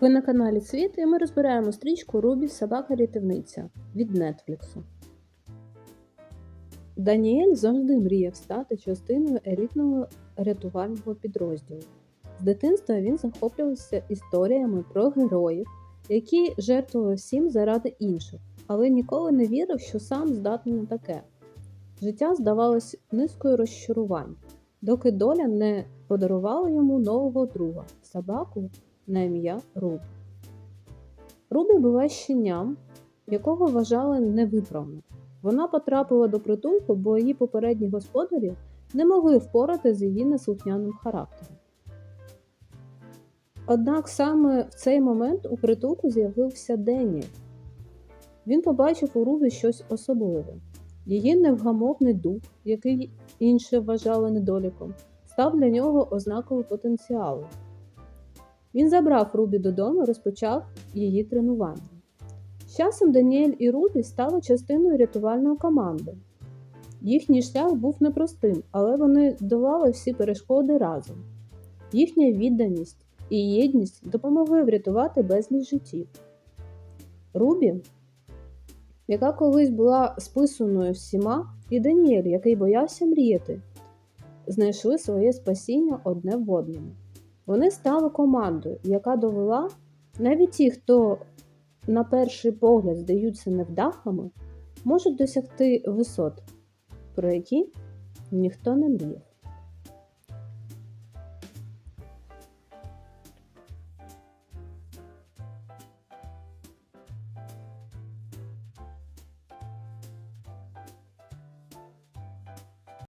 Ви на каналі Світ і ми розбираємо стрічку Рубі Собака-рятівниця від Нетфліксу. Даніель завжди мріяв стати частиною елітного рятувального підрозділу. З дитинства він захоплювався історіями про героїв, які жертвували всім заради інших, але ніколи не вірив, що сам здатний на таке. Життя здавалось низкою розчарувань, доки доля не подарувала йому нового друга собаку на ім'я Руб. Рубі була щенням, якого вважали невиправним. Вона потрапила до притулку, бо її попередні господарі не могли впорати з її неслухняним характером. Однак саме в цей момент у притулку з'явився Денні. Він побачив у Рубі щось особливе. Її невгамовний дух, який інші вважали недоліком, став для нього ознакою потенціалу. Він забрав Рубі додому і розпочав її тренування. З часом Даніель і Рубі стали частиною рятувальної команди. Їхній шлях був непростим, але вони долали всі перешкоди разом. Їхня відданість і єдність допомогли врятувати безліч життів. Рубі, яка колись була списаною всіма, і Даніель, який боявся мріяти, знайшли своє спасіння одне в одному. Вони стали командою, яка довела навіть ті, хто на перший погляд здаються невдахами, можуть досягти висот, про які ніхто не мріяв.